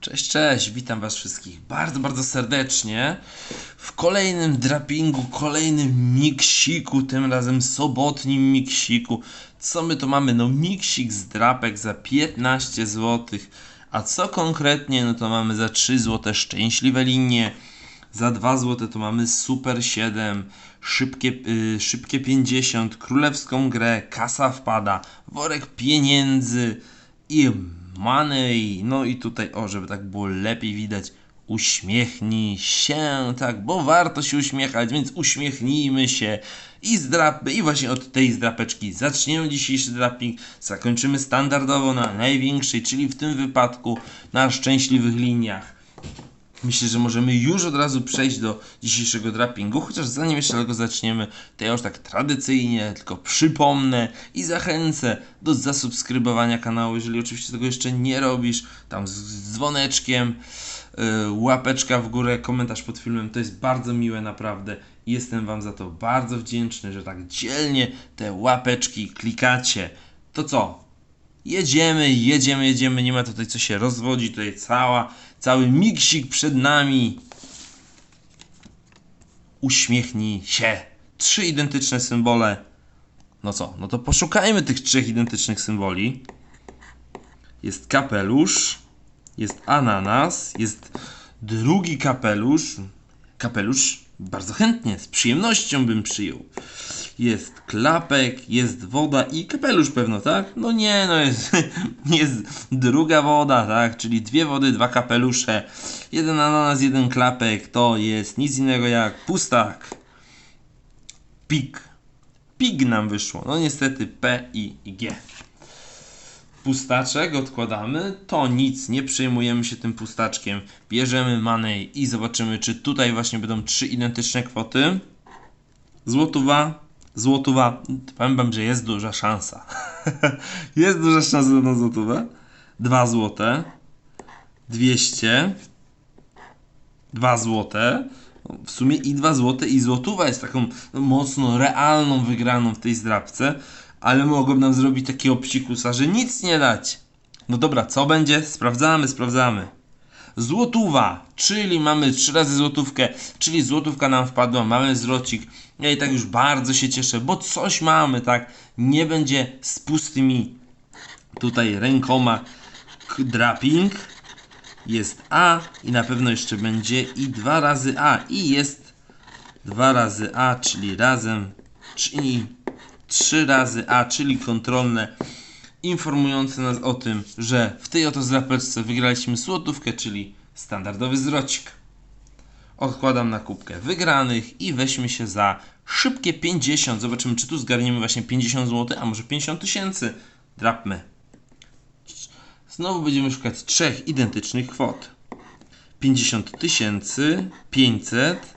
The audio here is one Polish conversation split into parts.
Cześć, cześć, witam Was wszystkich bardzo, bardzo serdecznie w kolejnym drapingu, kolejnym miksiku, tym razem sobotnim miksiku. Co my tu mamy? No miksik z drapek za 15 zł, a co konkretnie? No to mamy za 3 zł szczęśliwe linie, za 2 zł to mamy Super 7, szybkie, y, szybkie 50, królewską grę, kasa wpada, worek pieniędzy i money. No i tutaj, o, żeby tak było lepiej widać, uśmiechnij się, tak, bo warto się uśmiechać, więc uśmiechnijmy się i zdrapmy, i właśnie od tej zdrapeczki zaczniemy dzisiejszy draping, zakończymy standardowo na największej, czyli w tym wypadku na szczęśliwych liniach. Myślę, że możemy już od razu przejść do dzisiejszego drapingu, chociaż zanim jeszcze go zaczniemy, to ja już tak tradycyjnie tylko przypomnę i zachęcę do zasubskrybowania kanału, jeżeli oczywiście tego jeszcze nie robisz, tam z dzwoneczkiem, yy, łapeczka w górę, komentarz pod filmem, to jest bardzo miłe naprawdę jestem Wam za to bardzo wdzięczny, że tak dzielnie te łapeczki klikacie. To co? Jedziemy, jedziemy, jedziemy, nie ma tutaj co się rozwodzi, tutaj cała, cały miksik przed nami. Uśmiechnij się. Trzy identyczne symbole. No co, no to poszukajmy tych trzech identycznych symboli. Jest kapelusz, jest ananas, jest drugi kapelusz. Kapelusz bardzo chętnie, z przyjemnością bym przyjął. Jest klapek, jest woda i kapelusz pewno, tak? No nie, no jest, jest druga woda, tak? Czyli dwie wody, dwa kapelusze, jeden ananas, jeden klapek, to jest nic innego jak pustak. Pik. Pig nam wyszło. No niestety P i G. Pustaczek odkładamy, to nic, nie przejmujemy się tym pustaczkiem. Bierzemy money i zobaczymy, czy tutaj właśnie będą trzy identyczne kwoty. Złotówa, złotówa, powiem wam, że jest duża szansa. jest duża szansa na złotówę. 2 złote, 200, 2 złote. W sumie i 2 złote i złotówa jest taką mocno realną wygraną w tej zdrabce, ale mogą nam zrobić takiego psikusa, że nic nie dać. No dobra, co będzie? Sprawdzamy, sprawdzamy. Złotówa, czyli mamy 3 razy złotówkę, czyli złotówka nam wpadła, mamy zwrocik. Ja i tak już bardzo się cieszę, bo coś mamy, tak? Nie będzie z pustymi tutaj rękoma draping. Jest A i na pewno jeszcze będzie i dwa razy A i jest dwa razy A, czyli razem, czyli trzy razy A, czyli kontrolne informujące nas o tym, że w tej oto zdrapeczce wygraliśmy złotówkę, czyli standardowy zwrocik. Odkładam na kubkę wygranych i weźmy się za szybkie 50. Zobaczymy, czy tu zgarniemy właśnie 50 zł, a może 50 tysięcy. Drapmy. Znowu będziemy szukać trzech identycznych kwot. 50 tysięcy, 500,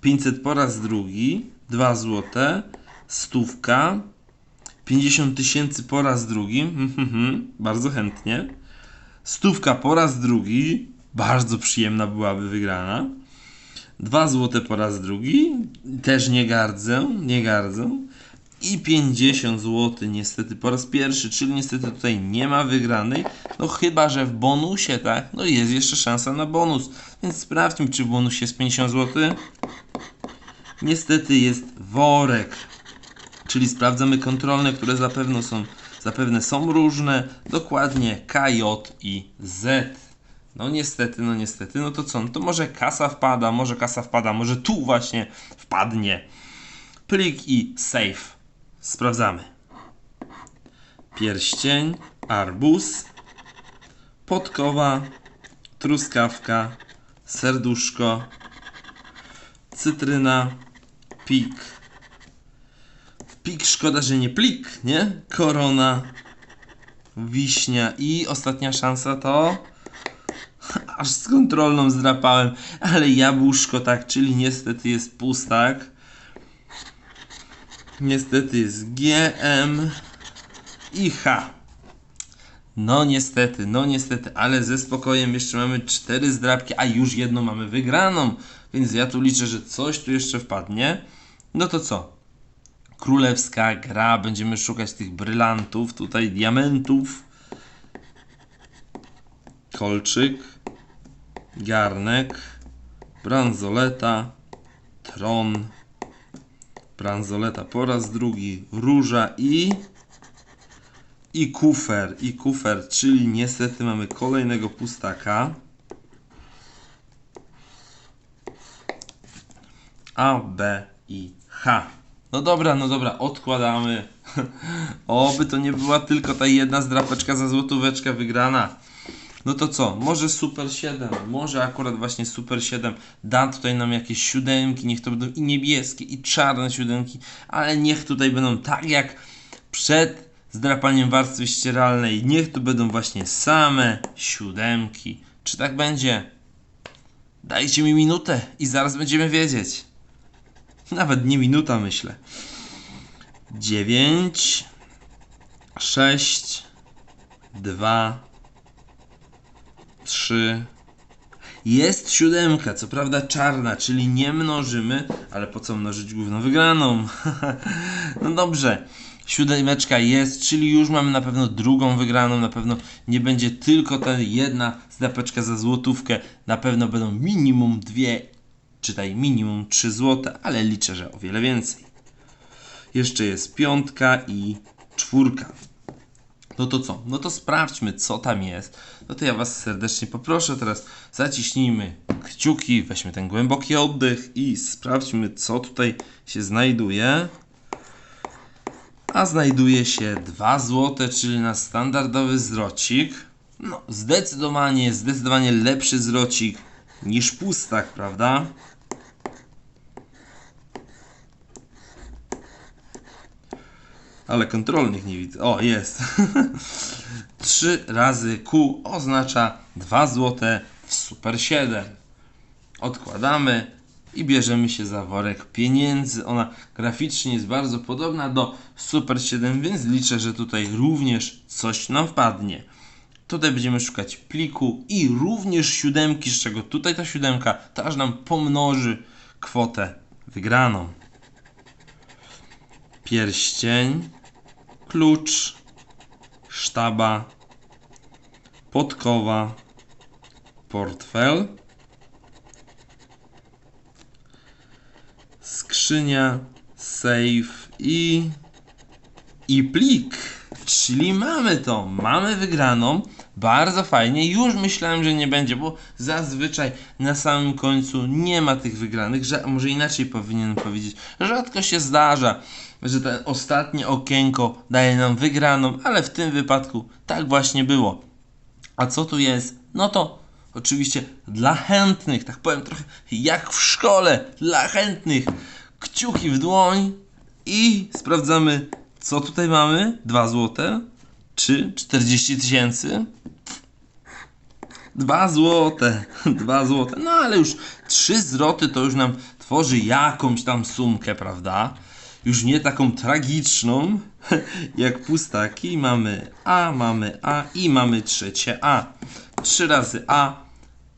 500 po raz drugi, 2 złote, stówka, 50 tysięcy po raz drugi, mhm, mhm, bardzo chętnie. Stówka po raz drugi, bardzo przyjemna byłaby wygrana. 2 złote po raz drugi, też nie gardzę, nie gardzę. I 50 zł niestety po raz pierwszy, czyli niestety tutaj nie ma wygranej. No chyba, że w bonusie, tak? No jest jeszcze szansa na bonus. Więc sprawdźmy, czy w bonusie jest 50 zł. Niestety jest worek. Czyli sprawdzamy kontrolne, które zapewne są, zapewne są różne. Dokładnie K, J i Z. No niestety, no niestety, no to co? No to może kasa wpada, może kasa wpada, może tu właśnie wpadnie. Plik i save. Sprawdzamy. Pierścień, arbuz, podkowa, truskawka, serduszko, cytryna, pik. Pik, szkoda, że nie plik, nie? Korona, wiśnia i ostatnia szansa to... Aż z kontrolną zdrapałem, ale jabłuszko tak, czyli niestety jest pustak. Niestety jest G, M i H. No niestety, no niestety, ale ze spokojem jeszcze mamy cztery zdrabki, a już jedną mamy wygraną. Więc ja tu liczę, że coś tu jeszcze wpadnie. No to co? Królewska gra, będziemy szukać tych brylantów, tutaj diamentów. Kolczyk, garnek, bransoleta, tron, bransoleta po raz drugi, róża i i kufer, i kufer, czyli niestety mamy kolejnego pustaka. A, B i H. No dobra, no dobra, odkładamy. Oby to nie była tylko ta jedna zdrapeczka za złotóweczkę wygrana. No to co? Może Super 7, może akurat właśnie Super 7 da tutaj nam jakieś siódemki, niech to będą i niebieskie, i czarne siódemki, ale niech tutaj będą tak jak przed zdrapaniem warstwy ścieralnej, niech tu będą właśnie same siódemki. Czy tak będzie? Dajcie mi minutę i zaraz będziemy wiedzieć. Nawet nie minuta, myślę. 9, 6, 2, 3. Jest siódemka, co prawda czarna, czyli nie mnożymy, ale po co mnożyć główną wygraną? no dobrze. Siódemeczka jest, czyli już mamy na pewno drugą wygraną, na pewno nie będzie tylko ta jedna znapeczka za złotówkę, na pewno będą minimum dwie, czytaj minimum 3 złote, ale liczę, że o wiele więcej. Jeszcze jest piątka i czwórka. No to co? No to sprawdźmy, co tam jest. No to ja Was serdecznie poproszę teraz, zaciśnijmy kciuki, weźmy ten głęboki oddech i sprawdźmy, co tutaj się znajduje. A znajduje się 2 złote, czyli na standardowy zwrocik. No, zdecydowanie, zdecydowanie lepszy zwrocik niż pustak, prawda? Ale kontrolnych nie widzę. O, jest. 3 razy Q oznacza 2 złote w Super 7. Odkładamy i bierzemy się za worek pieniędzy. Ona graficznie jest bardzo podobna do Super 7, więc liczę, że tutaj również coś nam wpadnie. Tutaj będziemy szukać pliku i również siódemki, z czego tutaj ta siódemka to aż nam pomnoży kwotę wygraną. Pierścień, klucz, sztaba, podkowa, portfel, skrzynia, safe i i plik. Czyli mamy to, mamy wygraną. Bardzo fajnie. Już myślałem, że nie będzie, bo zazwyczaj na samym końcu nie ma tych wygranych, że może inaczej powinienem powiedzieć. Rzadko się zdarza, że to ostatnie okienko daje nam wygraną, ale w tym wypadku tak właśnie było. A co tu jest? No to oczywiście dla chętnych, tak powiem trochę jak w szkole, dla chętnych. Kciuki w dłoń i sprawdzamy, co tutaj mamy. 2 złote czy 40 tysięcy? 2 złote, 2 złote, no ale już 3 zwroty to już nam tworzy jakąś tam sumkę, prawda? Już nie taką tragiczną jak pustaki. Mamy A, mamy A i mamy trzecie A. 3 razy A,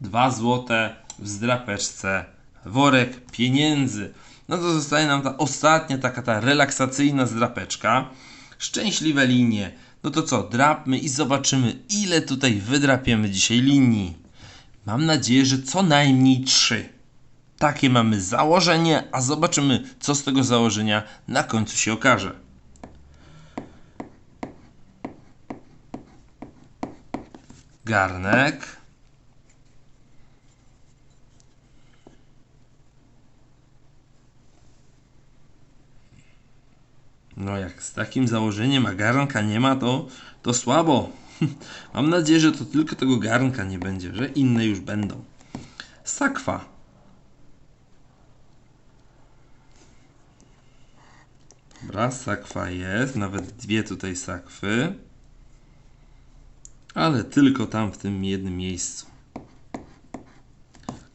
2 złote w zdrapeczce, worek pieniędzy. No to zostaje nam ta ostatnia taka ta relaksacyjna zdrapeczka. Szczęśliwe linie. No to co, drapmy i zobaczymy ile tutaj wydrapiemy dzisiaj linii. Mam nadzieję, że co najmniej 3. Takie mamy założenie, a zobaczymy co z tego założenia na końcu się okaże. Garnek. No jak z takim założeniem, a garnka nie ma, to, to słabo. Mam nadzieję, że to tylko tego garnka nie będzie, że inne już będą. Sakwa. Dobra, sakwa jest, nawet dwie tutaj sakwy. Ale tylko tam w tym jednym miejscu.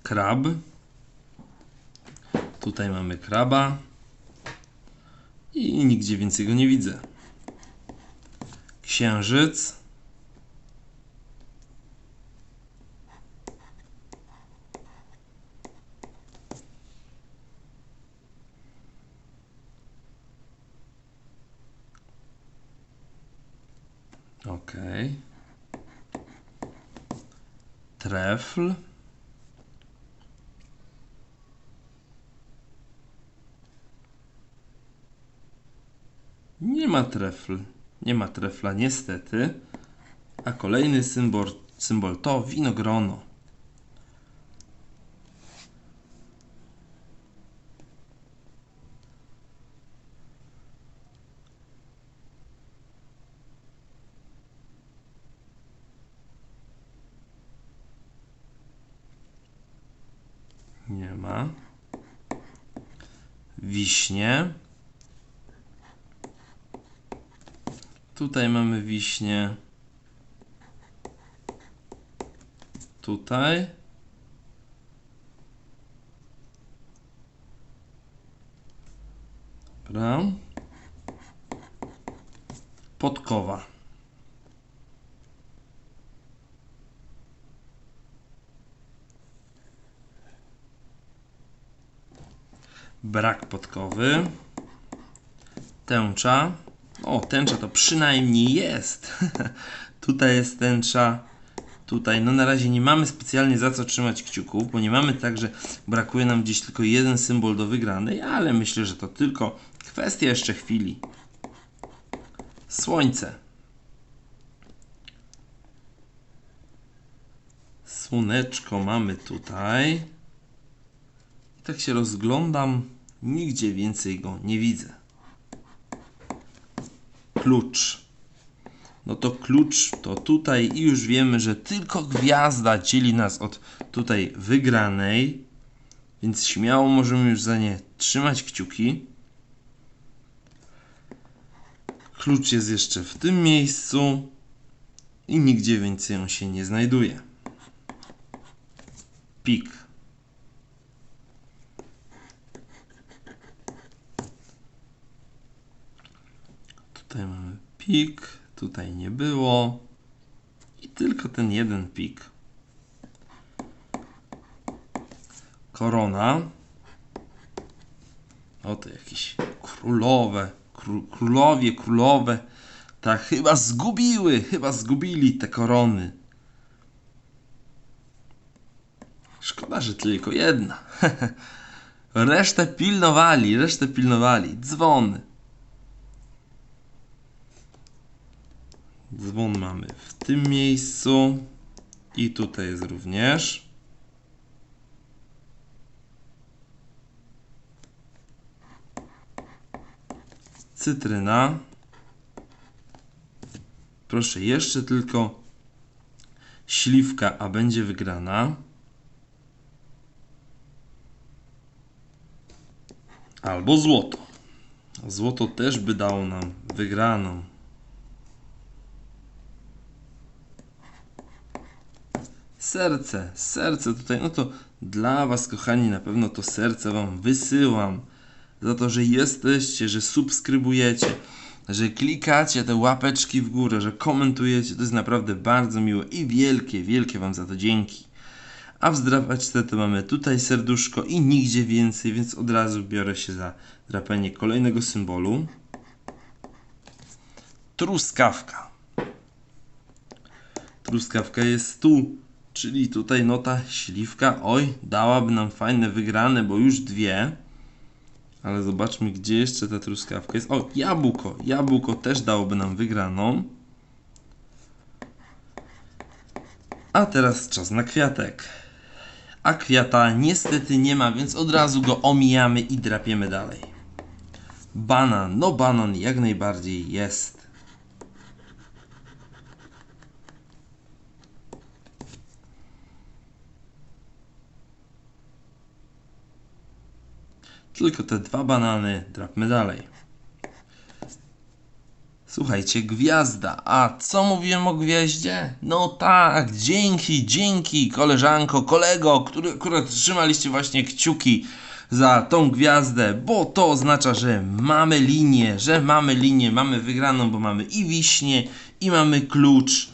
Krab. Tutaj mamy kraba. I nigdzie więcej go nie widzę. Księżyc. Ok. Trefl. Ma trefl. Nie ma trefla niestety. A kolejny symbol, symbol to winogrono. Nie ma. Wiśnie. Tutaj mamy wiśnie. Tutaj. Dobra. Podkowa. Brak podkowy. Tęcza. O, tęcza to przynajmniej jest. Tutaj jest tęcza. Tutaj, no na razie nie mamy specjalnie za co trzymać kciuków, bo nie mamy tak, że brakuje nam gdzieś tylko jeden symbol do wygranej, ale myślę, że to tylko kwestia jeszcze chwili. Słońce. Słoneczko mamy tutaj. I tak się rozglądam, nigdzie więcej go nie widzę. Klucz. No to klucz to tutaj i już wiemy, że tylko gwiazda dzieli nas od tutaj wygranej, więc śmiało możemy już za nie trzymać kciuki. Klucz jest jeszcze w tym miejscu i nigdzie więcej on się nie znajduje. Pik. Tutaj mamy pik, tutaj nie było. I tylko ten jeden pik. Korona. Oto jakieś królowe, kró, królowie, królowe. Tak, chyba zgubiły, chyba zgubili te korony. Szkoda, że tylko jedna. resztę pilnowali, resztę pilnowali. Dzwony. Dzwon mamy w tym miejscu i tutaj jest również. Cytryna. Proszę, jeszcze tylko śliwka, a będzie wygrana. Albo złoto. Złoto też by dało nam wygraną. Serce, serce tutaj, no to dla Was, kochani, na pewno to serce Wam wysyłam za to, że jesteście, że subskrybujecie, że klikacie te łapeczki w górę, że komentujecie. To jest naprawdę bardzo miłe i wielkie, wielkie Wam za to dzięki. A w zdrapaczce to mamy tutaj serduszko i nigdzie więcej, więc od razu biorę się za drapanie kolejnego symbolu. Truskawka. Truskawka jest tu Czyli tutaj nota śliwka, oj, dałaby nam fajne wygrane, bo już dwie. Ale zobaczmy, gdzie jeszcze ta truskawka jest. O, jabłko. Jabłko też dałoby nam wygraną. A teraz czas na kwiatek. A kwiata niestety nie ma, więc od razu go omijamy i drapiemy dalej. Banan. No banan jak najbardziej jest. Tylko te dwa banany, drapmy dalej. Słuchajcie, gwiazda. A co mówiłem o gwiaździe? No tak, dzięki, dzięki koleżanko, kolego, który akurat trzymaliście właśnie kciuki za tą gwiazdę, bo to oznacza, że mamy linię, że mamy linię, mamy wygraną, bo mamy i wiśnie, i mamy klucz,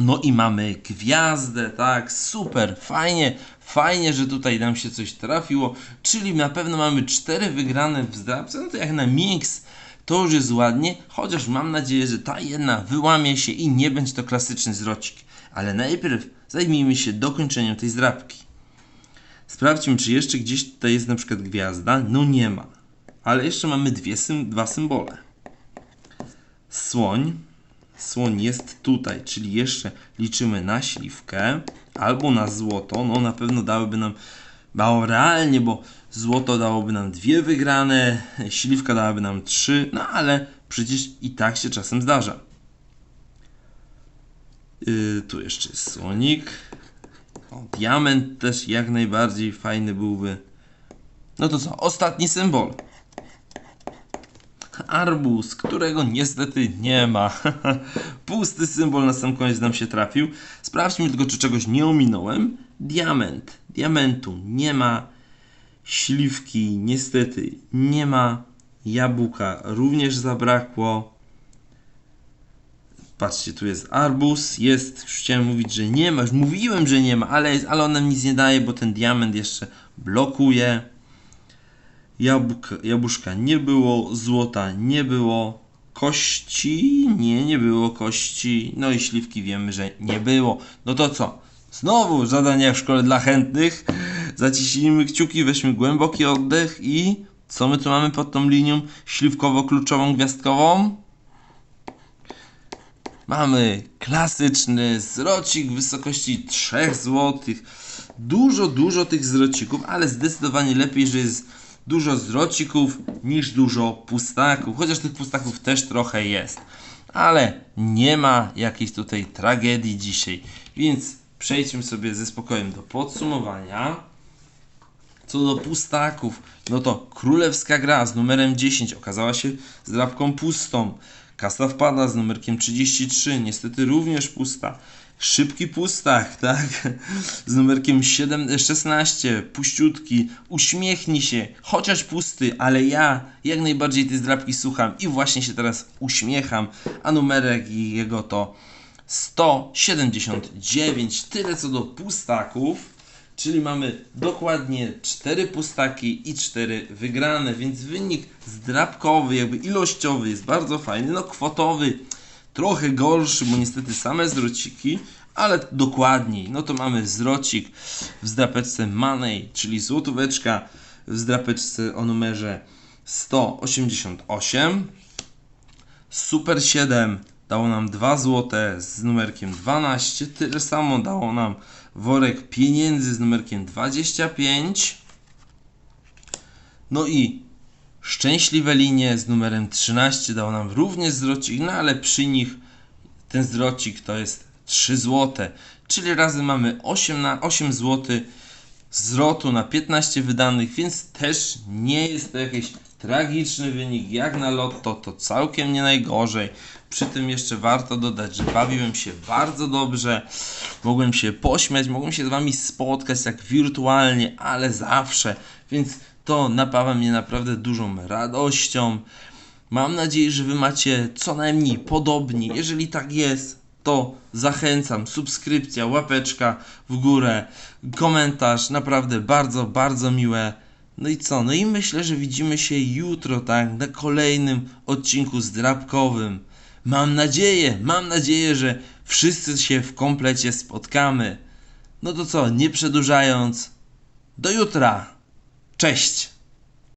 no i mamy gwiazdę, tak, super, fajnie, fajnie, że tutaj nam się coś trafiło, czyli na pewno mamy cztery wygrane w zdrabce, no to jak na mix to już jest ładnie, chociaż mam nadzieję, że ta jedna wyłamie się i nie będzie to klasyczny zwrocik. Ale najpierw zajmijmy się dokończeniem tej zdrabki. Sprawdźmy, czy jeszcze gdzieś tutaj jest na przykład gwiazda. No nie ma. Ale jeszcze mamy dwie sym dwa symbole. Słoń. Słoń jest tutaj, czyli jeszcze liczymy na śliwkę albo na złoto. No na pewno dałyby nam mało realnie, bo złoto dałoby nam dwie wygrane, śliwka dałaby nam trzy, no ale przecież i tak się czasem zdarza. Yy, tu jeszcze jest słonik. O, diament też jak najbardziej fajny byłby. No to co? Ostatni symbol. Arbuz, którego niestety nie ma. Pusty symbol na sam koniec nam się trafił. Sprawdźmy tylko, czy czegoś nie ominąłem. Diament. Diamentu nie ma. Śliwki niestety nie ma. Jabłka również zabrakło. Patrzcie, tu jest arbuz, jest, już chciałem mówić, że nie ma, już mówiłem, że nie ma, ale, jest, ale on nam nic nie daje, bo ten diament jeszcze blokuje. Jabłka, jabłuszka nie było, złota nie było, kości, nie, nie było kości, no i śliwki wiemy, że nie było. No to co? Znowu zadania w szkole dla chętnych. Zaciśnijmy kciuki, weźmy głęboki oddech i co my tu mamy pod tą linią śliwkowo-kluczową, gwiazdkową? Mamy klasyczny zrocik w wysokości 3 zł. Dużo, dużo tych zrocików, ale zdecydowanie lepiej, że jest dużo zrocików niż dużo pustaków. Chociaż tych pustaków też trochę jest. Ale nie ma jakiejś tutaj tragedii dzisiaj. Więc przejdźmy sobie ze spokojem do podsumowania. Co do pustaków, no to królewska gra z numerem 10 okazała się zdrabką pustą. Kasa wpada z numerkiem 33, niestety również pusta. Szybki pustak, tak? Z numerkiem 7, 16, puściutki, uśmiechnij się, chociaż pusty, ale ja jak najbardziej tej zdrabki słucham i właśnie się teraz uśmiecham, a numerek jego to 179. Tyle co do pustaków. Czyli mamy dokładnie 4 pustaki i 4 wygrane, więc wynik zdrabkowy, jakby ilościowy jest bardzo fajny. No kwotowy trochę gorszy, bo niestety same zwrociki, ale dokładniej. No to mamy zwrocik w zdrapeczce Money, czyli złotóweczka w zdrapeczce o numerze 188. Super 7 dało nam 2 złote z numerkiem 12. Tyle samo dało nam worek pieniędzy z numerkiem 25. No i szczęśliwe linie z numerem 13 dało nam również zwrocik, no ale przy nich ten zwrocik to jest 3 złote, czyli razem mamy 8 na 8 zł zwrotu na 15 wydanych, więc też nie jest to jakiś tragiczny wynik jak na lotto, to całkiem nie najgorzej. Przy tym jeszcze warto dodać, że bawiłem się bardzo dobrze, mogłem się pośmiać, mogłem się z Wami spotkać tak wirtualnie, ale zawsze, więc to napawa mnie naprawdę dużą radością. Mam nadzieję, że Wy macie co najmniej podobnie. Jeżeli tak jest, to zachęcam. Subskrypcja, łapeczka w górę, komentarz. Naprawdę bardzo, bardzo miłe. No i co? No i myślę, że widzimy się jutro, tak? Na kolejnym odcinku zdrabkowym. Mam nadzieję, mam nadzieję, że wszyscy się w komplecie spotkamy. No to co? Nie przedłużając, do jutra. Cześć!